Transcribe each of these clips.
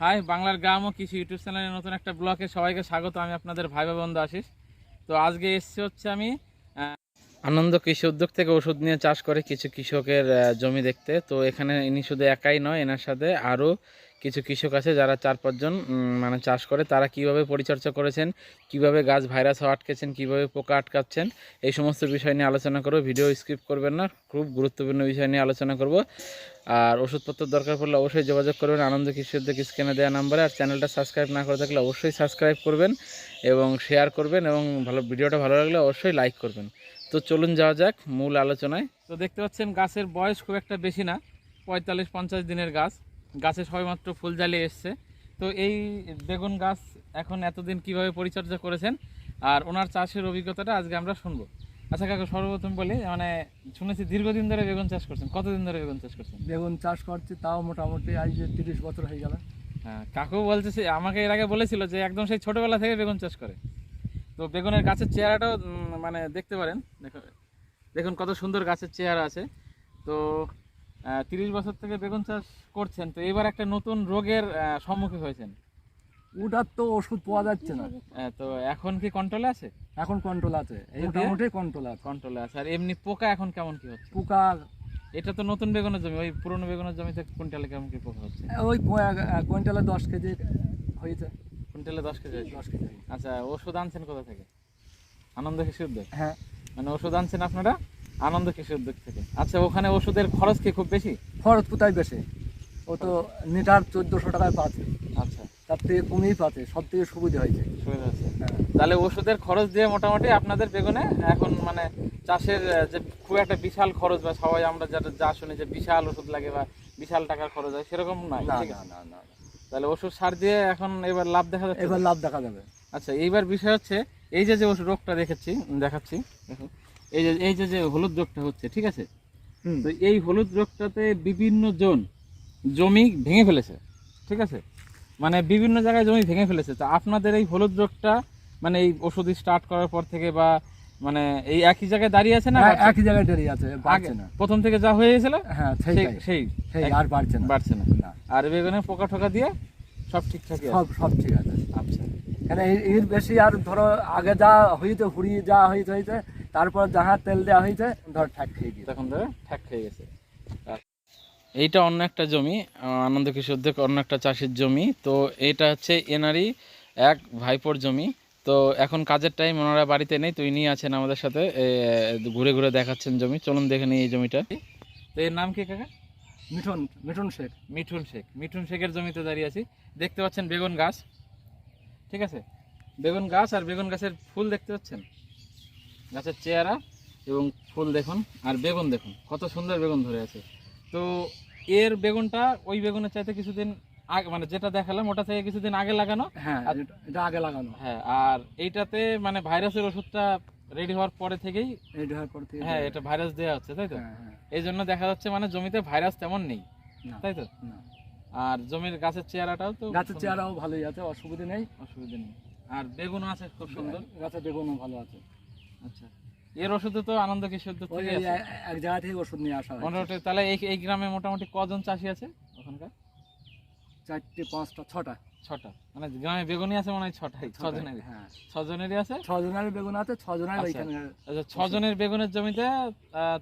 High, বাংলার গ্রাম ও কৃষি YouTube চ্যানেলের নতুন একটা ব্লগে সবাইকে স্বাগত। আমি আপনাদের ভাই বন্ধু আশিস। তো আজকে এসছি হচ্ছে আমি আনন্দ কৃষি উদ্যোগ থেকে ওষুধ নিয়ে চাষ করে কিছু কৃষকের জমি দেখতে। তো এখানে ইনি শুধু একাই নয়, এনার সাথে আরও কিছু কৃষক আছে যারা চার পাঁচজন মানে চাষ করে। তারা কীভাবে পরিচর্যা করেছেন, কীভাবে গাছ ভাইরাস আটকেছেন, কীভাবে পোকা আটকাচ্ছেন, এই সমস্ত বিষয় নিয়ে আলোচনা করব। ভিডিও স্কিপ করবেন না, খুব গুরুত্বপূর্ণ বিষয় নিয়ে আলোচনা করব। আর ওষুধপত্র দরকার পড়লে অবশ্যই যোগাযোগ করবেন আনন্দ কৃষি উদ্যোগ স্ক্রিনে দেওয়া নাম্বারে। আর চ্যানেলটা সাবস্ক্রাইব না করে থাকলে অবশ্যই সাবস্ক্রাইব করবেন এবং শেয়ার করবেন এবং ভালো, ভিডিওটা ভালো লাগলে অবশ্যই লাইক করবেন। তো চলুন যাওয়া যাক মূল আলোচনায়। তো দেখতে পাচ্ছেন গাছের বয়স খুব একটা বেশি না পঁয়তাল্লিশ পঞ্চাশ দিনের গাছ। গাছে সবেমাত্র ফুল জ্বালিয়ে এসছে। তো এই বেগুন গাছ এখন এতদিন কীভাবে পরিচর্যা করেছেন আর ওনার চাষের অভিজ্ঞতাটা আজকে আমরা শুনব। আচ্ছা কাকু সর্বপ্রথম বলি মানে শুনেছি দীর্ঘদিন ধরে বেগুন চাষ করছেন। কতদিন ধরে বেগুন চাষ করছেন? বেগুন চাষ করছি তাও মোটামুটি আজ যে তিরিশ বছর হয়ে গেল। হ্যাঁ কাকু বলছে সে আমাকে এর আগে বলেছিল যে একদম সেই ছোটবেলা থেকে বেগুন চাষ করে। তো বেগুনের গাছের চেহারাটাও মানে দেখতে পারেন। দেখো দেখুন কত সুন্দর গাছের চেহারা আছে। তো তিরিশ বছর থেকে বেগুন চাষ করছেন তো এবার একটা নতুন রোগের সম্মুখীন হয়েছেন। ওটার তো ওষুধ পাওয়া যাচ্ছে না। তো এখন কি কন্ট্রোলে আছে? এখন কন্ট্রোল আছে। এই। মোটামুটি কন্ট্রোল আছে। কন্ট্রোলে আছে। আর এমনি পোকা এখন কেমন কি হচ্ছে? পোকা এটা তো নতুন বেগুনের জমি ওই পুরনো বেগুনের জমিতে কুইন্টালে কেমন কি পোকা হচ্ছে? ওই কুইন্টালে দশ কেজি হয়েছে। কুইন্টালে দশ কেজি দশ কেজি। আচ্ছা ওষুধ আনছেন কোথা থেকে? আনন্দ কৃষি উদ্যোগ হ্যাঁ। মানে ওষুধ আনছেন আপনারা? আনন্দ কৃষি উদ্যোগ থেকে। আচ্ছা ওখানে ওষুধের খরচ কি খুব বেশি? খরচ কোথায় বেশি? ও তো লিটার চোদ্দোশো টাকায় পাচ্ছে। আচ্ছা। তার থেকে কমেই পাচ্ছে সব থেকে সুবিধা হয়েছে। সুবিধা আছে হ্যাঁ। তাহলে ওষুধের খরচ দিয়ে মোটামুটি আপনাদের বেগুনে এখন মানে চাষের যে খুব একটা বিশাল খরচ বা সবাই আমরা যেটা যা শুনি যে বিশাল ওষুধ লাগে বা বিশাল টাকার খরচ হয় সেরকম না না। তাহলে ওষুধ সার দিয়ে এখন এবার লাভ দেখা যাচ্ছে এবার লাভ দেখা যাবে। আচ্ছা এইবার বিষয় হচ্ছে এই যে যে রোগটা দেখেছি দেখাচ্ছি এই যে এই যে যে হলুদ রোগটা হচ্ছে ঠিক আছে? তো এই হলুদ রোগটাতে বিভিন্ন জন জমি ভেঙে ফেলেছে ঠিক আছে? মানে বিভিন্ন জায়গায় জমি ভেঙে ফেলেছে। তো আপনাদের এই হলুদ রোগটা মানে এই ওষুধ স্টার্ট করার পর থেকে বা মানে এই একই জায়গায় দাঁড়িয়ে আছে না হ্যাঁ, একই জায়গায় দাঁড়িয়ে আছে বাড়ছে না। প্রথম থেকে যা হয়ে গেছিল হ্যাঁ সেই সেই আর বাড়ছে না। বাড়ছে না। আর বেগুনে পোকা ঠোকা দিয়ে সব ঠিকঠাকই সব সব ঠিক আছে। কেন এর- এর বেশি আর ধরো আগে যা হয়েছে হুড়ি যা হয়েছে হয়েছে তারপর যাহা তেল দেওয়া হয়েছে ধর ঠাক খেয়ে গিয়ে তখন ধরে ঠ্যাক খেয়ে গেছে। এইটা অন্য একটা জমি আনন্দ কৃষি উদ্যোগ অন্য একটা চাষের জমি। তো এটা হচ্ছে এনারই এক ভাইপোর জমি। তো এখন কাজের টাইম ওনারা বাড়িতে নেই তো ইনি আছেন আমাদের সাথে ঘুরে ঘুরে দেখাচ্ছেন জমি। চলুন দেখে নিই এই জমিটা। তো এর নাম কি কাকা? মিঠুন মিঠুন শেখ। মিঠুন শেখ। মিঠুন শেখের জমিতে দাঁড়িয়ে আছি। দেখতে পাচ্ছেন বেগুন গাছ। ঠিক আছে? বেগুন গাছ আর বেগুন গাছের ফুল দেখতে পাচ্ছেন? গাছের চেহারা এবং ফুল দেখুন আর বেগুন দেখুন। কত সুন্দর বেগুন ধরে আছে। তো এর বেগুনটা ওই বেগুনের চাইতে কিছুদিন আগে মানে যেটা দেখালাম ওটা থেকে কিছুদিন আগে লাগানো। হ্যাঁ এটা- আগে লাগানো। হ্যাঁ আর এইটাতে মানে ভাইরাসের ওষুধটা রেডি হওয়ার পরে থেকেই রেডি হওয়ার পর থেকে হ্যাঁ এটা ভাইরাস দেওয়া হচ্ছে তাই তো? হ্যাঁ, হ্যাঁ। এই জন্য দেখা যাচ্ছে মানে জমিতে ভাইরাস তেমন নেই তাই তো। আর জমির গাছের চেহারাটাও তো গাছের চেহারাও ভালোই আছে অসুবিধা নেই। অসুবিধা নেই। আর বেগুনও আছে খুব সুন্দর। গাছের বেগুনও ভালো আছে। আচ্ছা। এর ওষুধে তো আনন্দ কিশোর থেকে এক- জায়গা থেকে ওষুধ নিয়ে আসা মোটামুটি তাহলে এই এই গ্রামে মোটামুটি কজন চাষি আছে ওখানকার? চারটে পাঁচটা ছটা। ছটা। মানে গ্রামে বেগুনই আছে মনে হয় ছটাই ছজনেরই হ্যাঁ। ছজনেরই আছে? ছজনের বেগুন আছে ছজনের আচ্ছা। ওইখানে আচ্ছা ছজনের বেগুনের জমিতে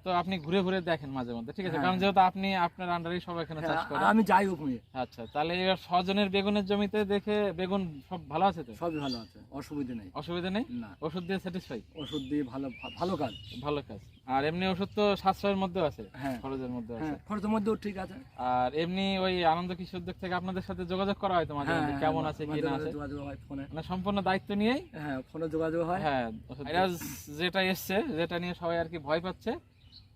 তো আপনি ঘুরে ঘুরে দেখেন মাঝে মধ্যে ঠিক আছে? হ্যাঁ। কারণ যেহেতু আপনি আপনার আন্ডারেই সব এখানে চাষ হ্যাঁ, করেন। আমি যাই ওখানে। আচ্ছা তাহলে এবার ছজনের বেগুনের জমিতে দেখে বেগুন সব ভালো আছে তো? সবই ভালো আছে অসুবিধা নেই। অসুবিধা নেই? না। ওষুধ দিয়ে স্যাটিসফাই ওষুধ দিয়ে ভালো ভালো কাজ। ভালো কাজ। আর এমনি ওষুধ তো সাশ্রয়ের মধ্যেও আছে হ্যাঁ। খরচের মধ্যে আছে। হ্যাঁ খরচের মধ্যেও ঠিক আছে। আর এমনি ওই আনন্দ উদ্যোগ থেকে আপনাদের সাথে যোগাযোগ করা হয় তো মাঝে হ্যাঁ, মধ্যে কেমন আছে কি না আছে? যোগাযোগ হয় ফোনে। মানে সম্পূর্ণ দায়িত্ব নিয়েই? হ্যাঁ ফোনে যোগাযোগ হয়। হ্যাঁ ভাইরাস যেটা এসছে যেটা নিয়ে সবাই আর কি ভয় পাচ্ছে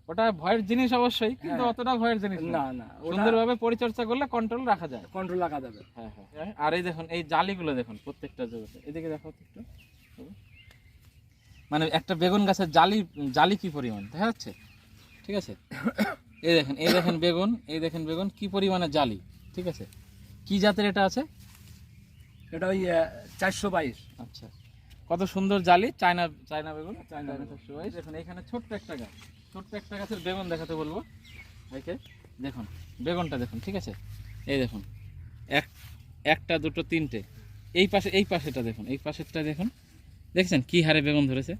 ওটা ভয়ের জিনিস অবশ্যই কিন্তু। অতটা ভয়ের জিনিস না। না সুন্দরভাবে পরিচর্যা করলে কন্ট্রোল রাখা যায়। কন্ট্রোল রাখা যাবে হ্যাঁ হ্যাঁ। আর এই দেখুন এই জালিগুলো দেখুন প্রত্যেকটা জমিতে এদিকে দেখো একটু। মানে একটা বেগুন গাছের জালি জালি কি পরিমাণ? দেখা যাচ্ছে? ঠিক আছে? এই দেখেন এই দেখেন বেগুন এই দেখেন বেগুন কি পরিমাণে জালি? ঠিক আছে? কি জাতের এটা আছে? এটা ওই চারশো বাইশ। আচ্ছা। কত সুন্দর জালি চায়না চায়না বেগুন চায়না চারশো বাইশ। দেখুন এখানে ছোট্ট একটা গাছ ছোট্ট একটা গাছের বেগুন দেখাতে বলব। ভাইকে দেখুন বেগুনটা দেখুন ঠিক আছে? এই দেখুন এক একটা দুটো তিনটে। এই পাশে এই পাশেটা দেখুন এই পাশেরটা দেখুন। দেখছেন কি হারে বেগুন ধরেছে?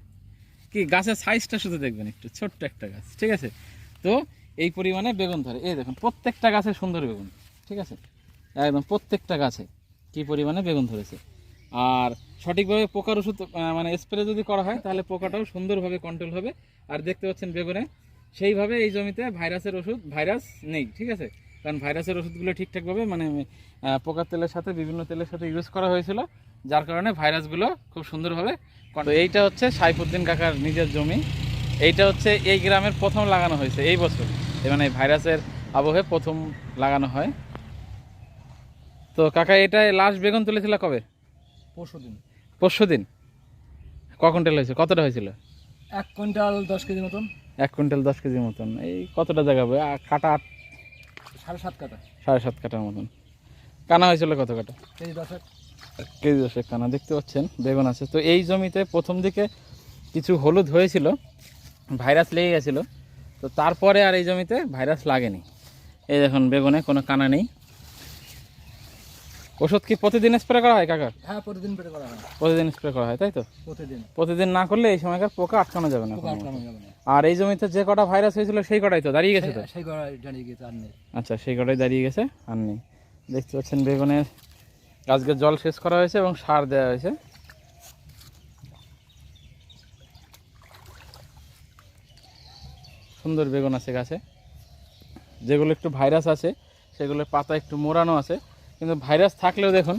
কি গাছের সাইজটা শুধু দেখবেন একটু, ছোট্ট একটা গাছ, ঠিক আছে? তো এই পরিমাণে বেগুন ধরে। এই দেখুন, প্রত্যেকটা গাছে সুন্দর বেগুন, ঠিক আছে? একদম প্রত্যেকটা গাছে কি পরিমাণে বেগুন ধরেছে। আর সঠিকভাবে পোকার ওষুধ মানে স্প্রে যদি করা হয়, তাহলে পোকাটাও সুন্দরভাবে কন্ট্রোল হবে। আর দেখতে পাচ্ছেন বেগুনে, সেইভাবে এই জমিতে ভাইরাসের ওষুধ ভাইরাস নেই, ঠিক আছে? কারণ ভাইরাসের ওষুধগুলো ঠিকঠাকভাবে মানে পোকার তেলের সাথে বিভিন্ন তেলের সাথে ইউজ করা হয়েছিল যার কারণে ভাইরাসগুলো খুব সুন্দরভাবে তো এইটা হচ্ছে সাইফুদ্দিন কাকার নিজের জমি। এইটা হচ্ছে এই গ্রামের প্রথম লাগানো হয়েছে এই বছর। মানে ভাইরাসের আবহে প্রথম লাগানো হয়। তো কাকা এটা লাস্ট বেগুন তুলেছিল কবে? পরশু দিন পরশু দিন ক কুইন্টাল হয়েছে? কতটা হয়েছিল? এক কুইন্টাল দশ কেজি মতন। এক কুইন্টাল দশ কেজির মতন। এই কতটা জায়গা হবে? কাটা আট সাড়ে সাত কাটা। সাড়ে সাত কাটার মতন। কানা হয়েছিল কত কাটা? কেজি দশেক। কেজি দশেক কানা দেখতে পাচ্ছেন বেগুন আছে। তো এই জমিতে প্রথম দিকে কিছু হলুদ হয়েছিল ভাইরাস লেগে গেছিল। তো তারপরে আর এই জমিতে ভাইরাস লাগেনি। এই দেখুন বেগুনে কোনো কানা নেই। ওষুধ কি প্রতিদিন স্প্রে করা হয় কাকা হ্যাঁ প্রতিদিন পেটে করা হয়। প্রতিদিন স্প্রে করা হয় তাই তো? প্রতিদিন। প্রতিদিন না করলে এই সময়কার পোকা আটকানো যাবে না পোকা আটকানো যাবে না। আর এই জমিতে যে কটা ভাইরাস হয়েছিল সেই কটাই তো দাঁড়িয়ে গেছে তো? সেই- করা জানিয়ে গেছে আর নেই। আচ্ছা সেই কটাই দাঁড়িয়ে গেছে আর নেই। দেখতে পাচ্ছেন বেগুনের আজকে জল সেচ করা হয়েছে এবং সার দেওয়া হয়েছে। সুন্দর বেগুন আছে গাছে। যেগুলো একটু ভাইরাস আছে সেগুলোর পাতা একটু মোড়ানো আছে। কিন্তু ভাইরাস থাকলেও দেখুন,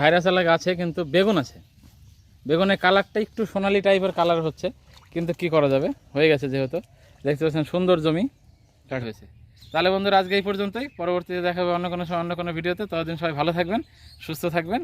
ভাইরাস এলাকা আছে, কিন্তু বেগুন আছে। বেগুনের কালারটা একটু সোনালি টাইপের কালার হচ্ছে, কিন্তু কি করা যাবে? হয়ে গেছে যেহেতু। দেখতে পাচ্ছেন সুন্দর জমি কাট হয়েছে। তাহলে বন্ধুরা, আজকে এই পর্যন্তই। পরবর্তীতে দেখা হবে অন্য কোনো সময় অন্য কোনো ভিডিওতে। ততদিন সবাই ভালো থাকবেন, সুস্থ থাকবেন।